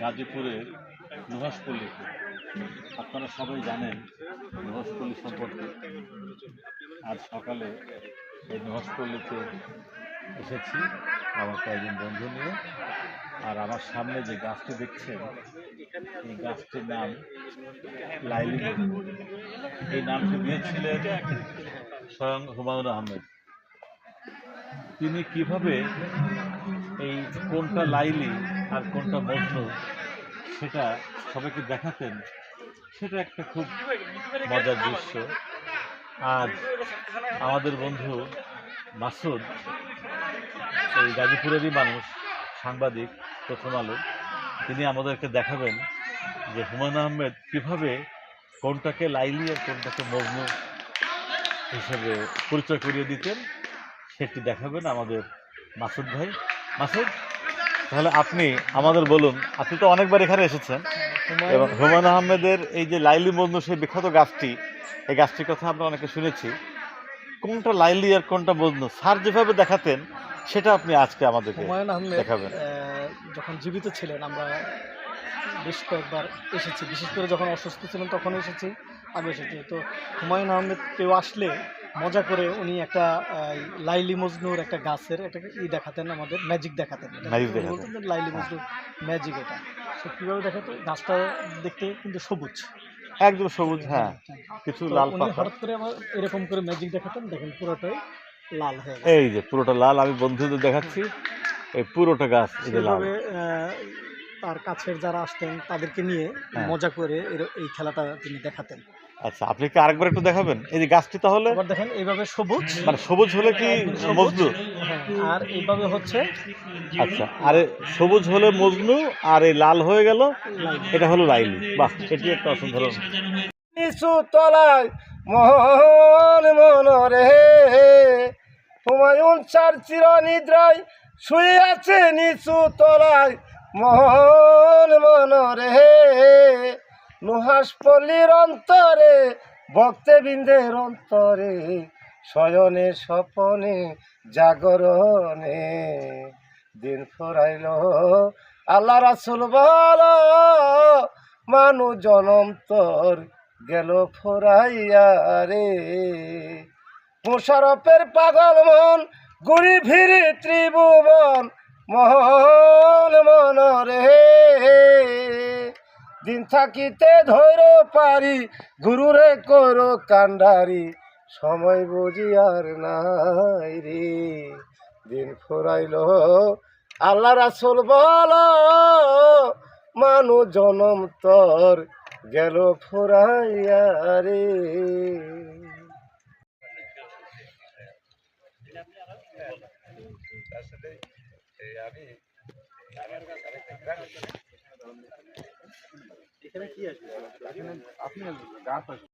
গাজীপুরের নুহাসপল্লীতে আপনারা সবাই জানেন নুহাসপল্লী সম্পর্কে। আজ সকালে এই নুহাসপল্লীতে এসেছি আমার কয়েকজন বন্ধু নিয়ে। আর আমার সামনে যে গাছটি দেখছেন, এই গাছটির নাম লাইলি এই নামটি দিয়েছিলেন স্বয়ং হুমায়ুন আহমেদ। তিনি কীভাবে কোনটা লাইলি আর কোনটা মজনু সেটা সবাইকে দেখাতেন, সেটা একটা খুব মজার দৃশ্য। আজ আমাদের বন্ধু মাসুদ, এই গাজীপুরেরই মানুষ, সাংবাদিক, প্রথম আলো, তিনি আমাদেরকে দেখাবেন যে হুমায়ুন আহমেদ কীভাবে কোনটাকে লাইলি আর কোনটাকে মজনু হিসেবে পরিচয় করিয়ে দিতেন, সেটি দেখাবেন আমাদের মাসুদ ভাই। মাসুদ তাহলে আপনি আমাদের বলুন আপনি তো অনেকবার এখানে এসেছেন। এবং হুমায়ুন আহমেদের এই যে লাইলি মজনু সেই বিখ্যাত গাছটি এই গাছটির কথা আমরা অনেকে শুনেছি। কোনটা লাইলি আর কোনটা মজনু স্যার যেভাবে দেখাতেন সেটা আপনি আজকে আমাদেরকে হুমায়ুন আহমেদ দেখাবেন। যখন জীবিত ছিলেন আমরা বেশ কয়েকবার এসেছি। বিশেষ করে যখন অসুস্থ ছিলেন তখন এসেছি আগে এসেছি। তো হুমায়ুন আহমেদ কেউ আসলে মজা করে উনি একটা লাইলি মজনুর একটা গাছের একটা ই দেখাতেন আমাদের ম্যাজিক দেখাতেন। বলতেন যে লাইলি মজনুর ম্যাজিক এটা। সে কীভাবে দেখাতো গাছটা দেখতে কিন্তু সবুজ। একদম সবুজ হ্যাঁ কিছু লাল উনি পাতা হঠাৎ করে আমার এরকম করে ম্যাজিক দেখাতেন দেখেন পুরোটাই লাল হয়ে এই যে পুরোটা লাল আমি বন্ধুদের দেখাচ্ছি এই পুরোটা গাছ এই যে লাল। তার কাছের যারা আসতেন তাদেরকে নিয়ে হ্যাঁ। মজা করে এই খেলাটা তিনি দেখাতেন। আচ্ছা আপনি কি আরেকবার একটু দেখাবেন? এই যে গাছটি তাহলে? দেখেন এইভাবে সবুজ। মানে সবুজ হলে কি। মজনু? হ্যাঁ, আর এইভাবে হচ্ছে আচ্ছা আর সবুজ হলে মজনু আর এই লাল হয়ে গেল এটা হলো লাইলি। বাহ এটি একটা অসাধারণ নিচু তলায় মন মন রে হুমায়ুন চার চির নিদ্রায় শুয়ে আছে নিচু তলায় মন মন রে নুহাস পল্লীর অন্তরে ভক্তে বিন্দের অন্তরে, শয়নে স্বপনে, জাগরণে দিন ফুরাইল। আল্লাহ রাসুল বল, মানু জনম তোর গেল ফুরাইয়া রে। মুশারফের পাগল মন ঘুরি ফিরি ত্রিভুবন মহন মন রে দিন থাকিতে ধৈর পারি, গুরুরে করো কান্ডারি সময় বুঝি আর নাই রে। দিন ফুরাইল, আল্লাহ রাসুল বল মানু জনম তোর গেল ফুরাইয়া রে। এখানে কি এখানে আপনি গাছ আছে